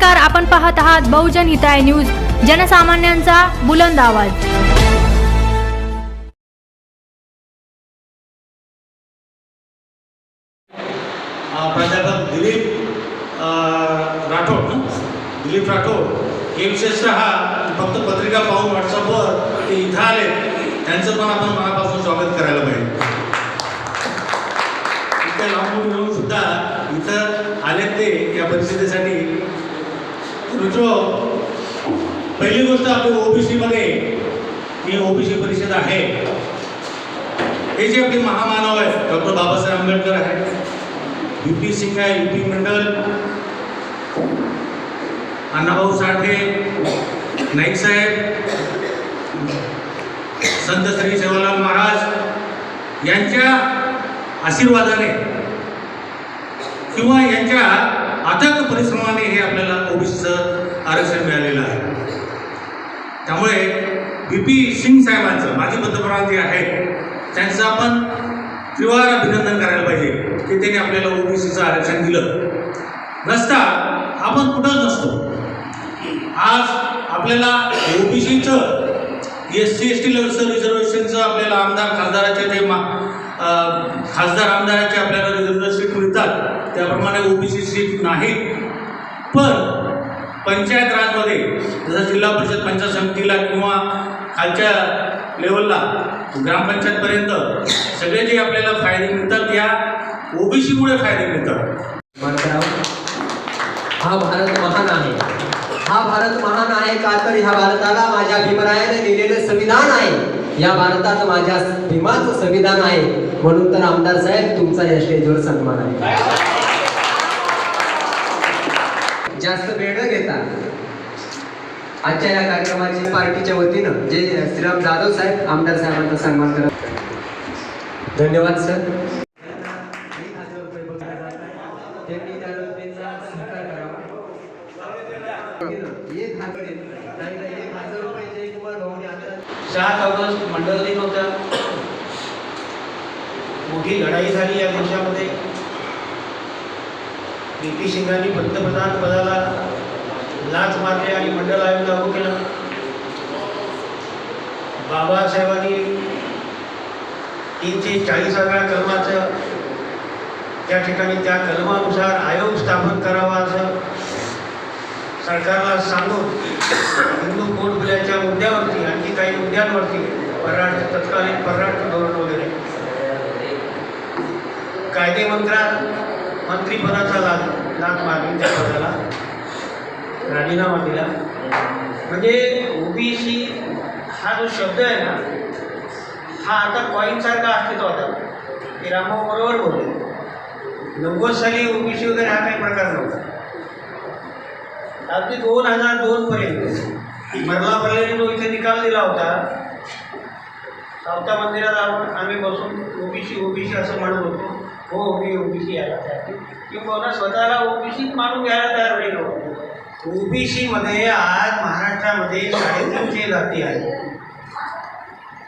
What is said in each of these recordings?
नमस्कार आपण पाहत आहात बहुजन हिताय न्यूज जनसामान्यांचा बुलंद आवाज. प्राध्यापक दिलीप राठोड दिलीप राठोड हे विशेषतः फक्त पत्रिका पाहून व्हॉट्सअपवर ते इथं आले. त्यांचं पण आपण मनापासून स्वागत करायला पाहिजे. इतक्या लांबून येऊन सुद्धा इथं आले ते या परिषदेसाठी मित्र पहिली गोष्ट आपली ओबीसीमध्ये ही ओबीसी परिषद आहे. हे जे आपले महामानव आहेत डॉक्टर बाबासाहेब आंबेडकर आहेत यू पी सिंग आहे यू पी मंडल अण्णाभाऊ साठे नाईक साहेब संत श्री सेवालाल महाराज यांच्या आशीर्वादाने किंवा यांच्या अथक परिश्रमाने हे आपल्याला ओबीसीचं आरक्षण मिळालेलं आहे. त्यामुळे बी पी सिंग साहेबांचं माजी पंतप्रधान जे आहेत त्यांचं आपण त्रिवार अभिनंदन करायला पाहिजे की त्यांनी आपल्याला ओबीसीचं आरक्षण दिलं. नसता आपण कुठंच नसतो. आज आपल्याला ओबीसीचं एस सी एस टी लेवलचं रिझर्वेशनचं आपल्याला आमदार खासदाराचे ते मा खासदार आमदाराचे आपल्याला रिझर्वेशन मिळतात. त्याप्रमाणे ओबीसी सीट नाहीत. पण पंचायत राजमध्ये जसं जिल्हा परिषद पंचायत समितीला किंवा खालच्या लेवलला ग्रामपंचायतपर्यंत सगळे जे आपल्याला फायदे मिळतात या ओबीसीमुळे फायदे मिळतात. हा भारत महान आहे. हा भारत महान आहे का तर ह्या भारताला माझ्या अभिप्रायाने लिहिलेलं संविधान आहे. या भारतात माझ्या भीमाचं संविधान आहे. म्हणून तर आमदार साहेब तुमचा या स्टेजवर सन्मान आहे. जास्त वेळ न घेता आजच्या या कार्यक्रमाची पार्टीच्या वतीनं जे श्रीराम जाधव साहेब आमदार साहेबांचा सन्मान करत धन्यवाद सर. रुपये सात ऑगस्ट दिन होता. मोठी लढाई झाली या देशामध्ये. बी पी सिंगांनी पंतप्रधान पदाला लाच मारली आणि मंडल आयोग लागू केला. बाबासाहेबांनी तीनशे चाळीसाव्या कलमाचं त्या ठिकाणी त्या कलमानुसार आयोग स्थापन करावा असं सरकारला सांगून हिंदू पोटभुल्याच्या मुद्द्यावरती आणखी काही मुद्द्यांवरती परराष्ट्र तत्कालीन परराष्ट्र धोरण वगैरे. कायदे मंत्र्यात मंत्रीपदाचा लाभ लाभ मागणी त्या पदाला. राजीनामा दिला म्हणजे ओबीसी हा जो शब्द आहे ना हा आता कॉईनसारखा अस्तित्वात आला ते रामभाऊ बरोबर बोलले. नव्वद साली ओबीसी वगैरे हा काही प्रकार नव्हता. अगदी दोन हजार दोन पर्यंत मरला पर्यंत जो इथे निकाल दिला होता. सावता मंदिरात आपण आम्ही बसून ओबीसी ओबीसी असं म्हणत होतो. हो मी ओबीसी यायला तयार किंवा स्वतःला ओबीसी मानून घ्यायला तयार होईल हो. ओबीसीमध्ये आज महाराष्ट्रामध्ये साडेतीनशे जाती आहेत.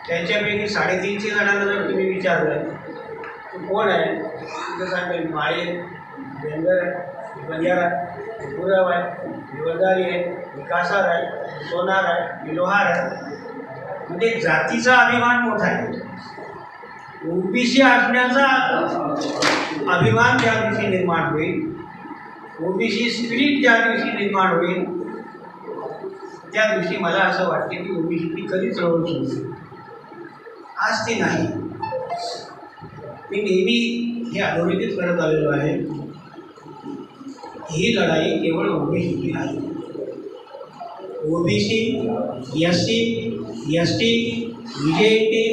त्यांच्यापैकी साडेतीनशे जणांना जर तुम्ही विचारलं तर कोण आहे? तिथं सांगेल माळे बेंगर आहे बंजारा आहे गुराव आहे वदारी आहे विकासार आहे सोनार आहे विलोहार आहे. म्हणजे जातीचा अभिमान मोठा आहे. ओबीसी असण्याचा अभिमान ज्या दिवशी निर्माण होईल. ओबीसी स्पिरिट ज्या दिवशी निर्माण होईल. त्या दिवशी मला असं वाटते की ओबीसीची कधीच चळवळ शकते आज ती नाही. मी नेहमी हे अधोरेखित करत आलेलो आहे. ही लढाई केवळ ओबीसीची नाही. OBC S C S T VJT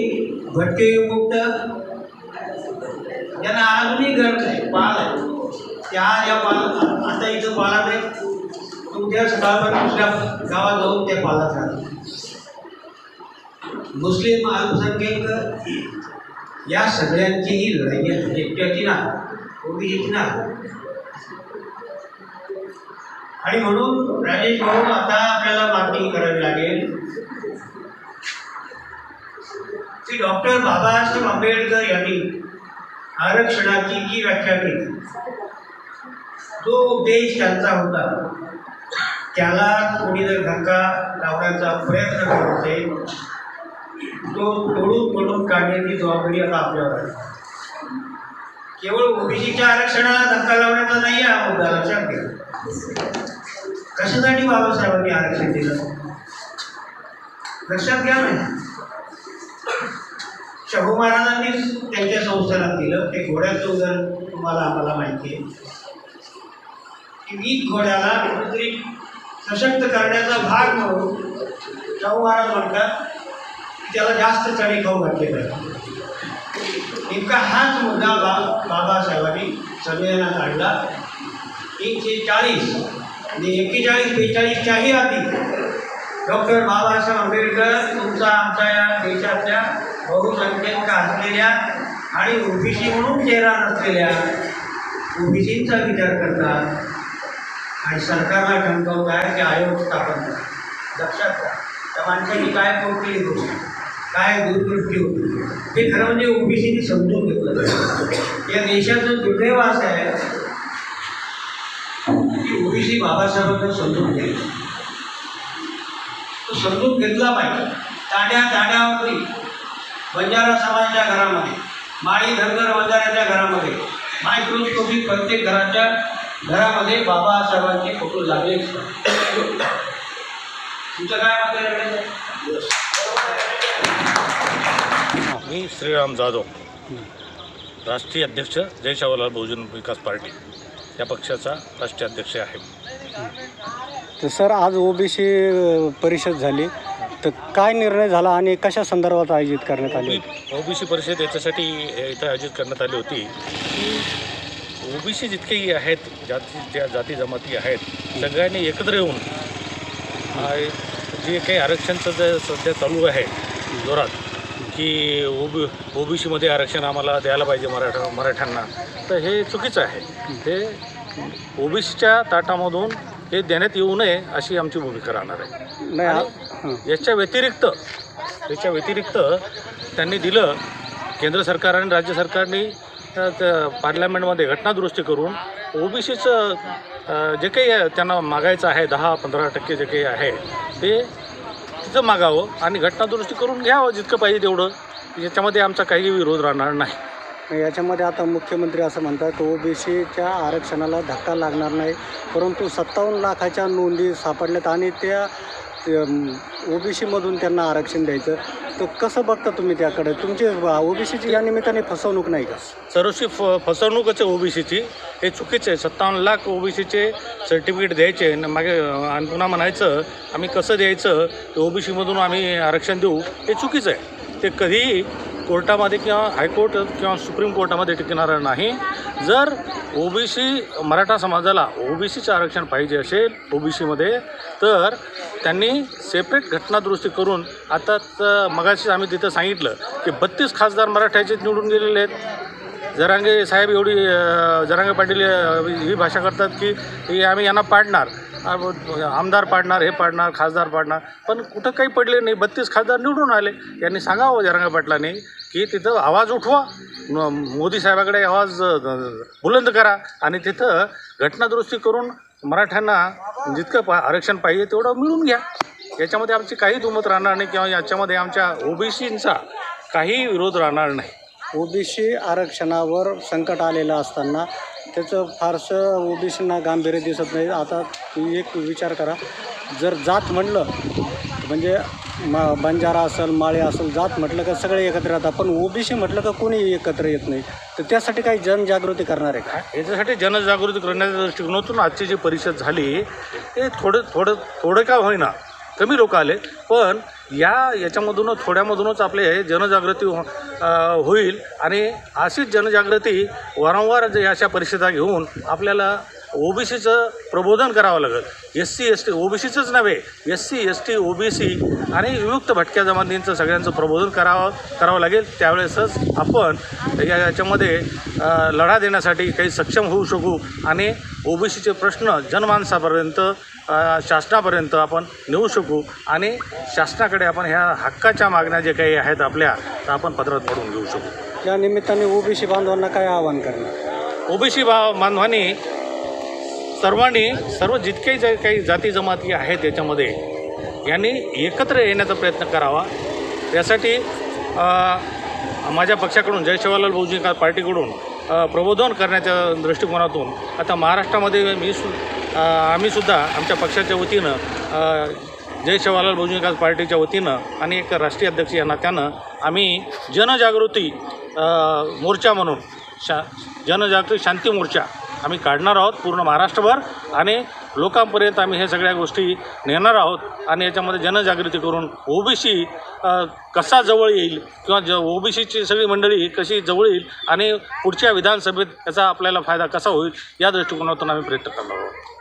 भटके मुक्त यांना अजूनही गरज आहे पाल आहे. त्या या पाल आता इथं पालात आहे तुमच्या सकाळपर्यंत दुसऱ्या गावात जाऊन त्या पालात राहतात मुस्लिम अल्पसंख्याक या सगळ्यांचीही लढाई आहे. एकट्याची ना ओबीसीची नाही आणि म्हणून राजेश भाऊ आता आपल्याला मागणी करावी लागेल. की डॉक्टर बाबासाहेब आंबेडकर यांनी आरक्षणाची जी व्याख्या केली जो देश त्यांचा होता त्याला कोणी जर धक्का लावण्याचा प्रयत्न करत असेल तो तोडून तोडून काढण्याची जबाबदारी आता आपल्यावर आहे. केवळ ओबीसीच्या आरक्षणाला धक्का लावण्याचा नाही आहे हा मुद्दा लक्षात घ्या कशासाठी बाबासाहेबांनी आरक्षण दिलं? लक्षात घ्या नाही शाहू महाराजांनीच त्यांच्या संस्थेला दिलं ते घोड्याचं उदाहरण तुम्हाला आम्हाला माहिती आहे. की मी घोड्याला कुठेतरी सशक्त करण्याचा भाग म्हणून शाहू महाराज म्हणतात की त्याला जास्त चणे खाऊ घातले पाहिजे. नेमका हाच मुद्दा बा बाबासाहेबांनी संविधानात आणला एकशे चाळीस आणि एक्केचाळीस बेचाळीसच्याही आधी डॉक्टर बाबासाहेब आंबेडकर तुमचा आमच्या या देशातल्या बहुसंख्येक असलेल्या आणि ओबीसी म्हणून चेहरा नसलेल्या ओबीसींचा विचार करतात आणि सरकारला ठणकावतात की आयोग स्थापन करा. लक्षात घ्या त्या माणसाची काय पोटली होती काय दूरदृष्टी होती हे खरं म्हणजे ओबीसीनी समजून घेतलं या देशाचं दुर्दैव असं आहे की ओबीसी बाबासाहेबांना समजून घ्यायचं. समजून घेतला पाहिजे. ताड्या ताड्यावरती बंजारा समाजाच्या घरामध्ये माळी धनगर बंजाऱ्याच्या घरामध्ये मायक्रोस्कोपिक प्रत्येक घराच्या घरामध्ये बाबासाहेबांचे फोटो लागले तुमचं काय मत मी श्रीराम जाधव राष्ट्रीय अध्यक्ष जय शाहूलाल बहुजन विकास पार्टी या पक्षाचा राष्ट्रीय अध्यक्ष आहे. तर सर आज ओबीसी परिषद झाली. तर काय निर्णय झाला आणि कशा संदर्भात आयोजित करण्यात आली? ओबीसी परिषद याच्यासाठी इथं आयोजित करण्यात आली होती. की ओबीसी जितकेही आहेत जाती ज्या जाती जमाती आहेत सगळ्यांनी एकत्र येऊन जे काही आरक्षणचं जे सध्या चालू आहे जोरात की ओबी ओबीसीमध्ये आरक्षण आम्हाला द्यायला पाहिजे मराठा मराठ्यांना तर हे चुकीचं आहे. ते ओबीसीच्या ताटामधून हे देण्यात येऊ नये अशी आमची भूमिका राहणार आहे. आणि. याच्या व्यतिरिक्त याच्या व्यतिरिक्त त्यांनी दिलं केंद्र सरकार आणि राज्य सरकारने पार्लमेंटमध्ये घटनादुरुस्ती करून ओबीसीचं जे काही त्यांना मागायचं आहे दहा पंधरा टक्के जे काही आहे ते तिथं मागावं आणि घटनादुरुस्ती करून घ्यावं जितकं पाहिजे तेवढं. याच्यामध्ये आमचा काही विरोध राहणार नाही. याच्यामध्ये आता मुख्यमंत्री असं म्हणतात ओबीसीच्या आरक्षणाला धक्का लागणार नाही परंतु सत्तावन्न लाखाच्या नोंदी सापडल्यात आणि त्या ओबीसीमधून त्यांना आरक्षण द्यायचं. तर कसं बघता तुम्ही त्याकडे? तुमची ओबीसीची या निमित्ताने फसवणूक नाही का? सर्वशी फ फसवणूकच आहे ओबीसीची. हे चुकीचं आहे. सत्तावन्न लाख ओबीसीचे सर्टिफिकेट द्यायचे. आणि मागे आणि पुन्हा म्हणायचं आम्ही कसं द्यायचं? ओबीसीमधून आम्ही आरक्षण देऊ. हे चुकीचं आहे. ते कधीही कोर्टामध्ये किंवा हायकोर्ट किंवा सुप्रीम कोर्टामध्ये टिकणारं नाही. जर ओबीसी मराठा समाजाला ओबीसीचं आरक्षण पाहिजे असेल ओबीसीमध्ये तर त्यांनी सेपरेट घटनादुरुस्ती करून आता मगाशीच आम्ही तिथं सांगितलं की बत्तीस खासदार मराठ्याचे निवडून गेलेले आहेत. जरांगे साहेब एवढी जरांगे पाटील ही भाषा करतात की आम्ही यांना पाडणार. आमदार पाडणार हे पाडणार खासदार पाडणार. पण कुठं काही पडले नाही. बत्तीस खासदार निवडून आले. यांनी सांगावं जरांगे पाटलांनी की तिथं आवाज उठवा. म- मोदी साहेबाकडे आवाज बुलंद करा. आणि तिथं घटनादुरुस्ती करून मराठ्यांना जितकं पा आरक्षण पाहिजे तेवढं मिळून घ्या. याच्यामध्ये आमची काही दुमत राहणार नाही किंवा याच्यामध्ये आमच्या ओबीसींचा काही विरोध राहणार नाही. ओबीसी आरक्षणावर संकट आलेलं असताना त्याचं फारसं ओबीसींना गांभीर्य दिसत नाही. आता तुम्ही एक विचार करा. जर जात म्हणलं म्हणजे मा बंजारा असेल माळे असेल जात म्हटलं का सगळे एकत्र येतात. पण ओबीसी म्हटलं का कोणी एकत्र येत नाही? तर त्यासाठी काही जनजागृती करणार आहे का? याच्यासाठी जनजागृती करण्याच्या दृष्टिकोनातून आजची जी परिषद झाली ते थोडं थोडं थोडं का होईना. कमी लोक आले. पण या याच्यामधूनच थोड्यामधूनच आपले हे जनजागृती हो- होईल. आणि अशीच जनजागृती वारंवार जे अशा परिषदा घेऊन आपल्याला ओबीसीचं प्रबोधन करावं लागेल. एस सी एस टी ओबीसीचंच नव्हे S C S T OBC आणि विमुक्त भटक्या जमातींचं सगळ्यांचं प्रबोधन करावं करावं लागेल. त्यावेळेसच आपण या याच्यामध्ये लढा देण्यासाठी काही सक्षम होऊ शकू आणि ओबीसीचे प्रश्न जनमानसापर्यंत शासनापर्यंत आपण नेऊ शकू आणि शासनाकडे आपण ह्या हक्काच्या मागण्या जे काही आहेत आपल्या तर आपण पत्रात पडून घेऊ शकू. या निमित्ताने ओबीसी बांधवांना काय आवाहन करणार? ओबीसी बा बांधवांनी सर्वांनी सर्व जितकेही जे काही जाती जमाती आहेत याच्यामध्ये यांनी एकत्र येण्याचा प्रयत्न करावा. यासाठी माझ्या पक्षाकडून जय शिवालाल भाऊजी पार्टीकडून प्रबोधन करण्याच्या दृष्टिकोनातून आता महाराष्ट्रामध्ये मी सु आम्हीसुद्धा आमच्या पक्षाच्या वतीनं जय शिवालाल बहुजन विकास पार्टीच्या वतीनं आणि एक राष्ट्रीय अध्यक्ष या नात्यानं आम्ही जनजागृती मोर्चा म्हणून शा जनजागृती शांती मोर्चा आम्ही काढणार आहोत पूर्ण महाराष्ट्रभर आणि लोकांपर्यंत आम्ही हे सगळ्या गोष्टी नेणार आहोत. आणि याच्यामध्ये जनजागृती करून ओबीसी कसा जवळ येईल किंवा ज ओबीसीची सगळी मंडळी कशी जवळ येईल आणि पुढच्या विधानसभेत याचा आपल्याला फायदा कसा होईल या दृष्टिकोनातून आम्ही प्रयत्न करणार आहोत.